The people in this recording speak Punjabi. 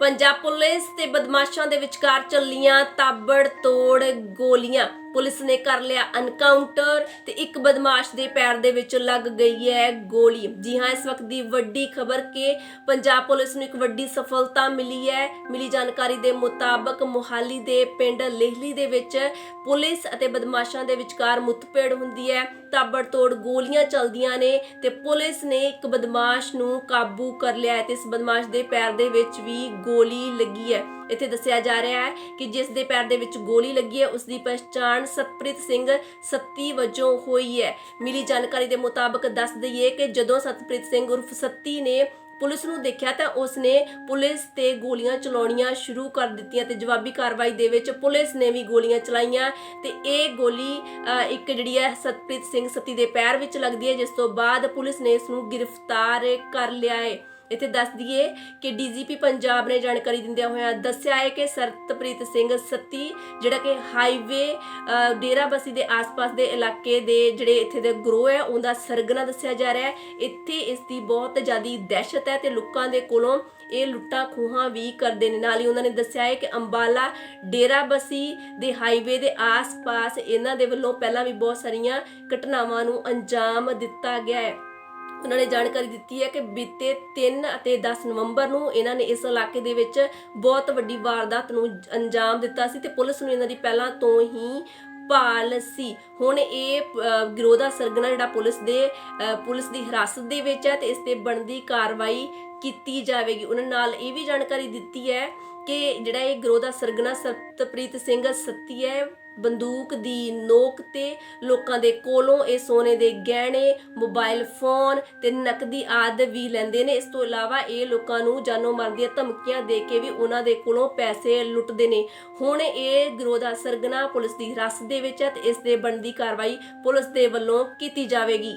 ਪੰਜਾਬ ਪੁਲਿਸ ਤੇ ਬਦਮਾਸ਼ਾਂ ਦੇ ਵਿਚਕਾਰ ਚੱਲੀਆਂ ਤਾਬੜ ਤੋੜ ਗੋਲੀਆਂ। ਪੁਲਿਸ ਨੇ ਕਰ ਲਿਆ ਐਨਕਾਊਂਟਰ ਤੇ ਇੱਕ ਬਦਮਾਸ਼ ਦੇ ਪੈਰ ਦੇ ਵਿੱਚ ਲੱਗ ਗਈ ਹੈ ਗੋਲੀ। ਜੀ ਹਾਂ, ਇਸ ਵਕਤ ਦੀ ਵੱਡੀ ਖਬਰ ਕਿ ਪੰਜਾਬ ਪੁਲਿਸ ਨੂੰ ਇੱਕ ਵੱਡੀ ਸਫਲਤਾ ਮਿਲੀ ਹੈ। ਮਿਲੀ ਜਾਣਕਾਰੀ ਦੇ ਮੁਤਾਬਕ ਮੁਹਾਲੀ ਦੇ ਪਿੰਡ ਲੇਹਲੀ ਦੇ ਵਿੱਚ ਪੁਲਿਸ ਅਤੇ ਬਦਮਾਸ਼ਾਂ ਦੇ ਵਿਚਕਾਰ ਮੁੱਠਭੇੜ ਹੁੰਦੀ ਹੈ। ਤਾਬੜਤੋੜ ਗੋਲੀਆਂ ਚੱਲਦੀਆਂ ਨੇ ਤੇ ਪੁਲਿਸ ਨੇ ਇੱਕ ਬਦਮਾਸ਼ ਨੂੰ ਕਾਬੂ ਕਰ ਲਿਆ ਹੈ ਤੇ ਇਸ ਬਦਮਾਸ਼ ਦੇ ਪੈਰ ਦੇ ਵਿੱਚ ਵੀ ਗੋਲੀ ਲੱਗੀ ਹੈ। ਇੱਥੇ ਦੱਸਿਆ ਜਾ ਰਿਹਾ ਹੈ ਕਿ ਜਿਸ ਦੇ ਪੈਰ ਦੇ ਵਿੱਚ ਗੋਲੀ ਲੱਗੀ ਹੈ, ਉਸ ਦੀ ਪਛਾਣ ਸਤਪ੍ਰੀਤ ਸਿੰਘ ਸੱਤੀ ਵਜੋਂ ਹੋਈ ਹੈ। ਮਿਲੀ ਜਾਣਕਾਰੀ ਦੇ ਮੁਤਾਬਕ ਦੱਸ ਦਈਏ ਕਿ ਜਦੋਂ ਸਤਪ੍ਰੀਤ ਸਿੰਘ ਉਰਫ ਸੱਤੀ ਨੇ ਪੁਲਿਸ ਨੂੰ ਦੇਖਿਆ ਤਾਂ ਉਸਨੇ ਪੁਲਿਸ ਤੇ ਗੋਲੀਆਂ ਚਲਾਉਣੀਆਂ ਸ਼ੁਰੂ ਕਰ ਦਿੱਤੀਆਂ ਤੇ ਜਵਾਬੀ ਕਾਰਵਾਈ ਦੇ ਵਿੱਚ ਪੁਲਿਸ ਨੇ ਵੀ ਗੋਲੀਆਂ ਚਲਾਈਆਂ ਤੇ ਇਹ ਗੋਲੀ ਇੱਕ ਜਿਹੜੀ ਹੈ ਸਤਪ੍ਰੀਤ ਸਿੰਘ ਸੱਤੀ ਦੇ ਪੈਰ ਵਿੱਚ ਲੱਗਦੀ ਹੈ, ਜਿਸ ਤੋਂ ਬਾਅਦ ਪੁਲਿਸ ਨੇ ਇਸ ਨੂੰ ਗ੍ਰਿਫਤਾਰ ਕਰ ਲਿਆ ਹੈ। ਇੱਥੇ ਦੱਸ ਦਈਏ ਕਿ ਡੀਜੀਪੀ ਪੰਜਾਬ ਨੇ ਜਾਣਕਾਰੀ ਦਿੰਦਿਆਂ ਹੋਇਆਂ ਦੱਸਿਆ ਹੈ ਕਿ ਸਰਤਪ੍ਰੀਤ ਸਿੰਘ ਸੱਤੀ ਜਿਹੜਾ ਕਿ ਹਾਈਵੇ ਅ, ਡੇਰਾਬੱਸੀ ਦੇ ਆਸ-ਪਾਸ ਦੇ ਇਲਾਕੇ ਦੇ ਜਿਹੜੇ ਇੱਥੇ ਦੇ ਗਰੋਹ ਹੈ ਉਹਦਾ ਸਰਗਨਾ ਦੱਸਿਆ ਜਾ ਰਿਹਾ ਹੈ। ਇੱਥੇ ਇਸ ਦੀ ਬਹੁਤ ਜ਼ਿਆਦੀ ਦਹਿਸ਼ਤ ਹੈ ਤੇ ਲੋਕਾਂ ਦੇ ਕੋਲੋਂ ਇਹ ਲੁੱਟਾਂ ਖੋਹਾਂ ਵੀ ਕਰਦੇ ਨੇ। ਨਾਲ ਹੀ ਉਹਨਾਂ ਨੇ ਦੱਸਿਆ ਹੈ ਕਿ ਅੰਬਾਲਾ ਡੇਰਾਬੱਸੀ ਦੇ ਹਾਈਵੇ ਦੇ ਆਸ-ਪਾਸ ਇਹਨਾਂ ਦੇ ਵੱਲੋਂ ਪਹਿਲਾਂ ਵੀ ਬਹੁਤ ਸਾਰੀਆਂ ਘਟਨਾਵਾਂ ਨੂੰ ਅੰਜਾਮ ਦਿੱਤਾ ਗਿਆ ਹੈ। ਉਹਨਾਂ ਨੇ ਜਾਣਕਾਰੀ ਦਿੱਤੀ ਹੈ ਕਿ ਬੀਤੇ 3 ਅਤੇ 10 ਨਵੰਬਰ ਨੂੰ ਇਹਨਾਂ ਨੇ ਇਸ ਇਲਾਕੇ ਦੇ ਵਿੱਚ ਬਹੁਤ ਵੱਡੀ ਵਾਰਦਾਤ ਨੂੰ ਅੰਜਾਮ ਦਿੱਤਾ ਸੀ ਤੇ ਪੁਲਿਸ ਨੂੰ ਇਹਨਾਂ ਦੀ ਪਹਿਲਾਂ ਤੋਂ ਹੀ ਭਾਲ ਸੀ ਹੁਣ ਇਹ ਅ, ਸਰਗਨਾ ਜਿਹੜਾ ਪੁਲਿਸ ਦੇ ਪੁਲਿਸ ਦੀ ਹਿਰਾਸਤ ਦੇ ਵਿੱਚ ਹੈ ਤੇ ਇਸ ਤੇ ਬਣਦੀ ਕਾਰਵਾਈ ਕੀਤੀ ਜਾਵੇਗੀ। ਉਹਨਾਂ ਨਾਲ ਇਹ ਵੀ ਜਾਣਕਾਰੀ ਦਿੱਤੀ ਹੈ ਕਿ ਜਿਹੜਾ ਇਹ ਗਰੋਹ ਦਾ ਸਰਗਨਾ ਸਤਪ੍ਰੀਤ ਸਿੰਘ ਸੱਤੀ ਹੈ ਬੰਦੂਕ ਦੀ ਨੋਕ ਤੇ ਲੋਕਾਂ ਦੇ ਕੋਲੋਂ ਇਹ ਸੋਨੇ ਦੇ ਗਹਿਣੇ, ਮੋਬਾਈਲ ਫੋਨ ਤੇ ਨਕਦੀ ਆਦਿ ਵੀ ਲੈਂਦੇ ਨੇ। ਇਸ ਤੋਂ ਇਲਾਵਾ ਇਹ ਲੋਕਾਂ ਨੂੰ ਜਾਨੋਂ ਮਾਰਨ ਦੀਆਂ ਧਮਕੀਆਂ ਦੇ ਕੇ ਵੀ ਉਹਨਾਂ ਦੇ ਕੋਲੋਂ ਪੈਸੇ ਲੁੱਟਦੇ ਨੇ। ਹੁਣ ਇਹ ਗਿਰੋਹ ਦਾ ਸਰਗਨਾ ਪੁਲਿਸ ਦੀ ਹਿਰਾਸਤ ਦੇ ਵਿੱਚ ਹੈ ਤੇ ਇਸ ਦੇ ਬਣਦੀ ਕਾਰਵਾਈ ਪੁਲਿਸ ਦੇ ਵੱਲੋਂ ਕੀਤੀ ਜਾਵੇਗੀ।